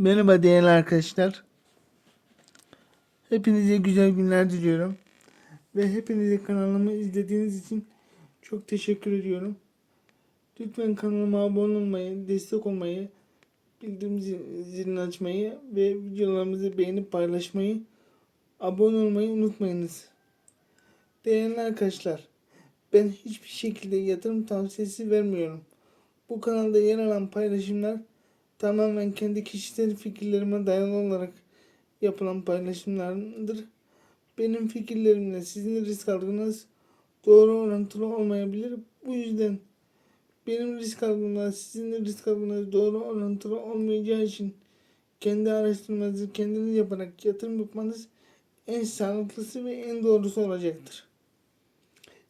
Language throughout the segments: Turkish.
Merhaba değerli arkadaşlar. Hepinize güzel günler diliyorum. Ve hepinize kanalımı izlediğiniz için çok teşekkür ediyorum. Lütfen kanalıma abone olmayı, destek olmayı, bildirim zil- zilini açmayı ve videolarımızı beğenip paylaşmayı, abone olmayı unutmayınız. Değerli arkadaşlar, ben hiçbir şekilde yatırım tavsiyesi vermiyorum. Bu kanalda yer alan paylaşımlar tamamen kendi kişisel fikirlerime dayalı olarak yapılan paylaşımlardır. Benim fikirlerimle sizin risk algınız doğru orantılı olmayabilir. Bu yüzden benim risk algımla sizin risk algınız doğru orantılı olmayacağı için kendi araştırmanızı kendiniz yaparak yatırım yapmanız en sağlıklısı ve en doğrusu olacaktır.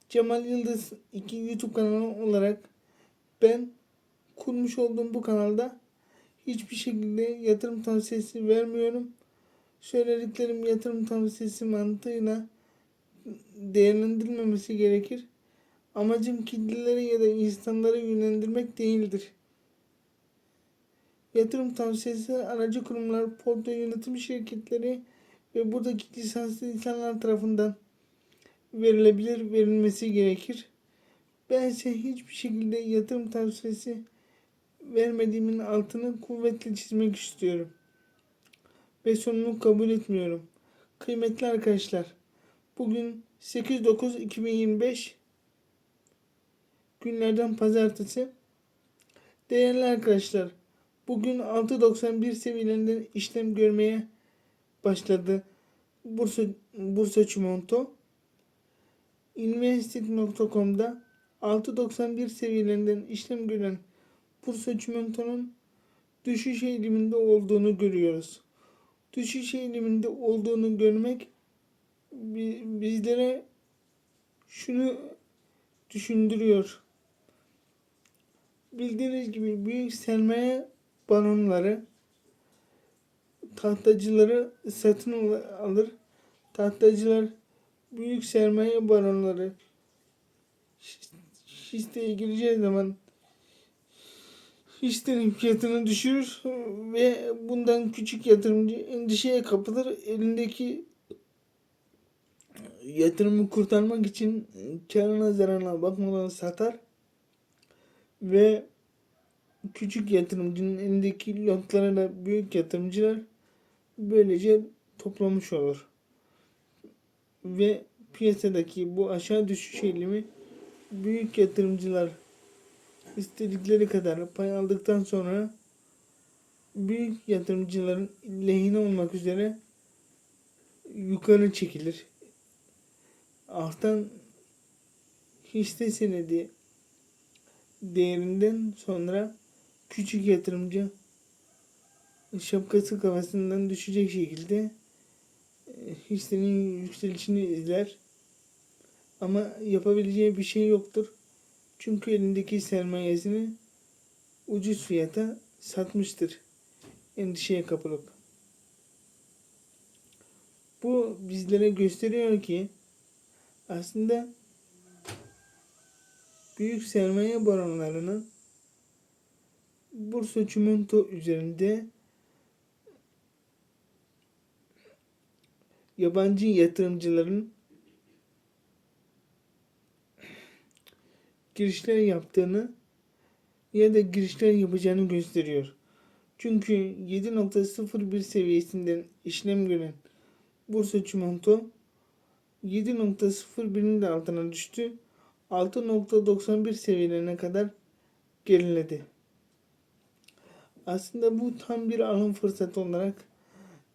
Cemal Yıldız 2 YouTube kanalı olarak ben kurmuş olduğum bu kanalda hiçbir şekilde yatırım tavsiyesi vermiyorum. Söylediklerim yatırım tavsiyesi mantığıyla değerlendirilmemesi gerekir. Amacım kitleleri ya da insanları yönlendirmek değildir. Yatırım tavsiyesi aracı kurumlar, portföy yönetim şirketleri ve buradaki lisanslı insanlar tarafından verilebilir, verilmesi gerekir. Ben ise hiçbir şekilde yatırım tavsiyesi vermediğimin altını kuvvetle çizmek istiyorum. Ve sonunu kabul etmiyorum. Kıymetli arkadaşlar, bugün 8-9-2025 günlerden pazartesi. Değerli arkadaşlar, bugün 6.91 seviyelerinden işlem görmeye başladı. Bursa, Bursa Çimento. Invested.com'da 6.91 seviyelerinden işlem gören Bursa Çimento'nun düşüş eğiliminde olduğunu görüyoruz. Düşüş eğiliminde olduğunu görmek bi- bizlere şunu düşündürüyor. Bildiğiniz gibi büyük sermaye baronları tahtacıları satın al- alır. Tahtacılar büyük sermaye baronları hisseye gireceği zaman hissenin fiyatını düşürür ve bundan küçük yatırımcı endişeye kapılır. Elindeki yatırımı kurtarmak için karına zararına bakmadan satar ve küçük yatırımcının elindeki lotlara da büyük yatırımcılar böylece toplamış olur. Ve piyasadaki bu aşağı düşüş eğilimi büyük yatırımcılar istedikleri kadar pay aldıktan sonra büyük yatırımcıların lehine olmak üzere yukarı çekilir. Artan hisse senedi değerinden sonra küçük yatırımcı şapkası kafasından düşecek şekilde e, hissenin yükselişini izler. Ama yapabileceği bir şey yoktur. Çünkü elindeki sermayesini ucuz fiyata satmıştır. Endişeye kapılıp. Bu bizlere gösteriyor ki aslında büyük sermaye baronlarının Bursa Çimento üzerinde yabancı yatırımcıların girişler yaptığını ya da girişler yapacağını gösteriyor. Çünkü 7.01 seviyesinden işlem gören Bursa Çimento 7.01'in de altına düştü. 6.91 seviyelerine kadar geriledi. Aslında bu tam bir alım fırsatı olarak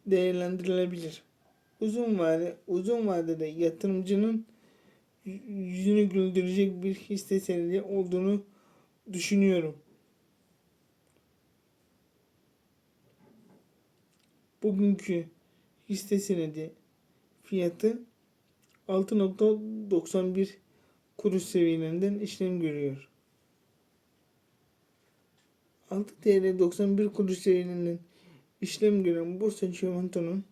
değerlendirilebilir. Uzun vade, uzun vadede yatırımcının yüzünü güldürecek bir hisse senedi olduğunu düşünüyorum. Bugünkü hisse senedi fiyatı 6.91 kuruş seviyelerinden işlem görüyor. 6 TL 91 kuruş seviyelerinden işlem gören Bursa Çimento'nun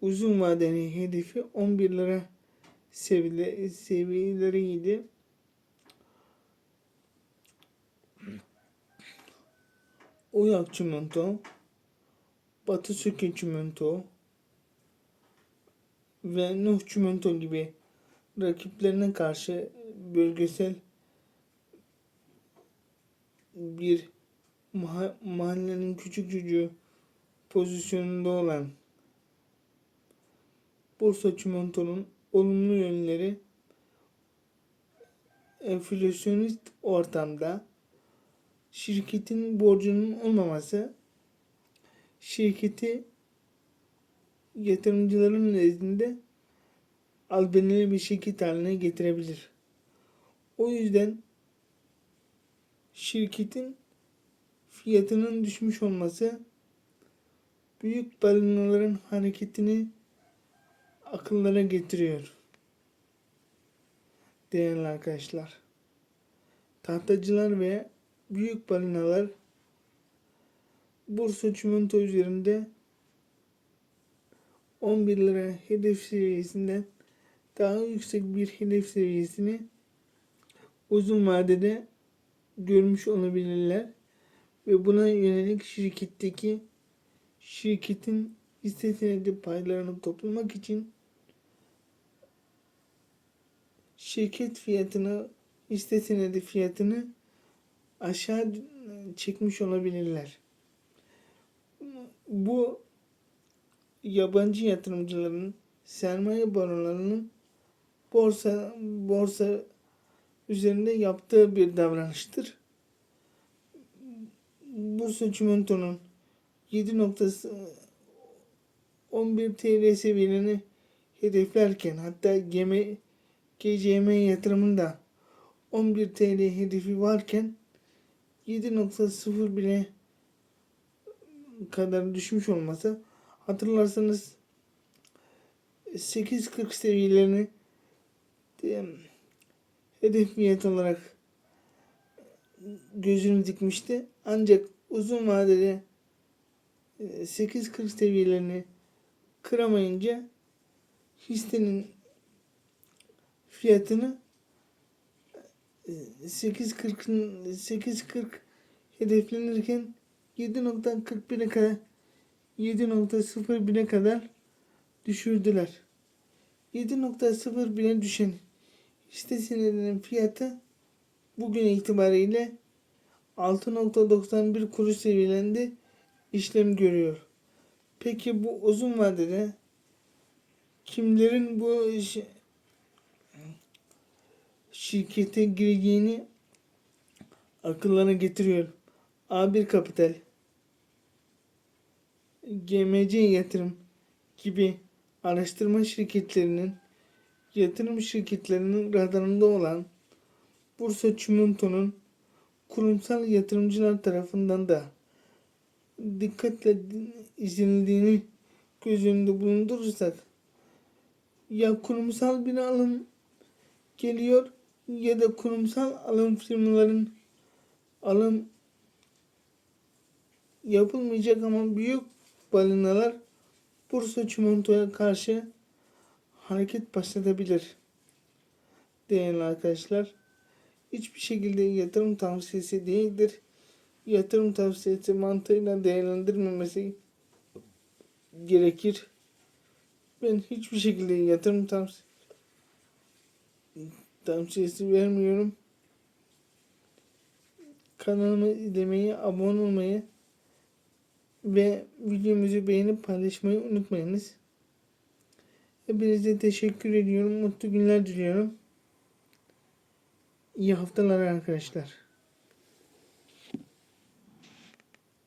uzun vadeli hedefi 11 lira seviye, seviyeleriydi. Oyak Çimento, Batı Söke Çimento ve Nuh Çimento gibi rakiplerine karşı bölgesel bir maha- mahallenin küçük çocuğu pozisyonunda olan Bursa Çimento'nun olumlu yönleri enflasyonist ortamda şirketin borcunun olmaması şirketi yatırımcıların nezdinde albenili bir şirket haline getirebilir. O yüzden şirketin fiyatının düşmüş olması büyük balinaların hareketini akıllara getiriyor. Değerli arkadaşlar. Tahtacılar ve büyük balinalar Bursa Çimento üzerinde 11 lira hedef seviyesinden daha yüksek bir hedef seviyesini uzun vadede görmüş olabilirler ve buna yönelik şirketteki şirketin hisse senedi paylarını toplamak için şirket fiyatını hisse senedi fiyatını aşağı çekmiş olabilirler. Bu yabancı yatırımcıların sermaye baronlarının borsa borsa üzerinde yaptığı bir davranıştır. Bursa Çimento'nun 7.11 TL seviyelerini hedeflerken hatta gemi GCM yatırımında 11 TL hedefi varken 7.0 bile kadar düşmüş olması hatırlarsanız 8.40 seviyelerini hedef fiyat olarak gözünü dikmişti. Ancak uzun vadede e, 8.40 seviyelerini kıramayınca hissenin fiyatını e, 8.40'ın 8.40 hedeflenirken 7.41'e kadar 7.01'e kadar düşürdüler. 7.01'e düşen hisse senedinin fiyatı bugün itibariyle 6.91 kuruş seviyelerinde işlem görüyor. Peki bu uzun vadede kimlerin bu şirkete gireceğini akıllarına getiriyor. A1 Kapital, GMC Yatırım gibi araştırma şirketlerinin yatırım şirketlerinin radarında olan Bursa Çimento'nun kurumsal yatırımcılar tarafından da dikkatle izlenildiğini göz önünde bulundurursak ya kurumsal bir alım geliyor ya da kurumsal alım firmaların alım yapılmayacak ama büyük balinalar Bursa Çimento'ya karşı hareket başlatabilir. Değerli arkadaşlar, hiçbir şekilde yatırım tavsiyesi değildir. Yatırım tavsiyesi mantığıyla değerlendirmemesi gerekir. Ben hiçbir şekilde yatırım tavsiyesi tavsiyesi vermiyorum. Kanalımı izlemeyi, abone olmayı ve videomuzu beğenip paylaşmayı unutmayınız. Hepinize teşekkür ediyorum. Mutlu günler diliyorum. İyi haftalar arkadaşlar.